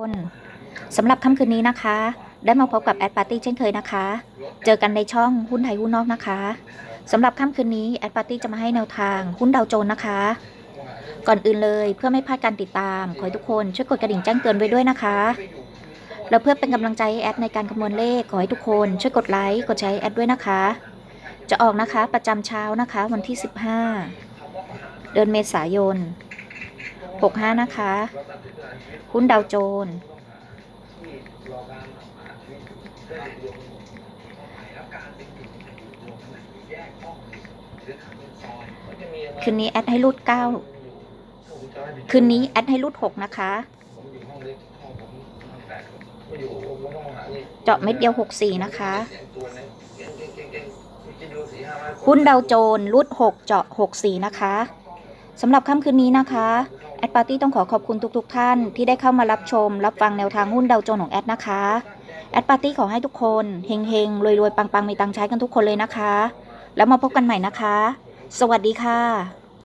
คนสำหรับค่ำคืนนี้นะคะ ได้มาพบกับแอดปาร์ตี้เช่นเคยนะคะ เจอกันในช่องหุ้นไทยหุ้นนอกนะคะสำหรับค่ำคืนนี้แอดปาร์ตี้จะมาให้แนวทางหุ้นดาวโจน์นะคะ ก่อนอื่นเลยเพื่อไม่พลาดการติดตาม ขอให้ทุกคนช่วยกดกระดิ่งแจ้งเตือนไว้ด้วยนะคะแล้วเพื่อเป็นกำลังใจให้แอดในการคำนวณเลขขอให้ทุกคนช่วยกดไลค์กดแชร์แอดด้วยนะคะ จะออกนะคะประจำเช้านะคะวันที่ 15 เดือนเมษายน 65นะคะ หุ้นดาวโจนคืนนี้แอดให้รูด9คืนนี้แอดให้รูด6นะคะ เจาะเม็ดเดียว64นะคะ หุ้นดาวโจนรูด6เจาะ64นะคะสำหรับค่ำคืนนี้นะคะ แอดปาร์ตี้ต้องขอขอบคุณทุกๆทท่านที่ได้เข้ามารับชม รับฟังแนวทางหุ้นดาวโจนของแอดนะคะแอดปาร์ตี้ขอให้ทุกคนเฮงๆรวยๆปังๆมีตังใช้กันทุกคนเลยนะคะ แล้วมาพบกันใหม่นะคะ สวัสดีค่ะ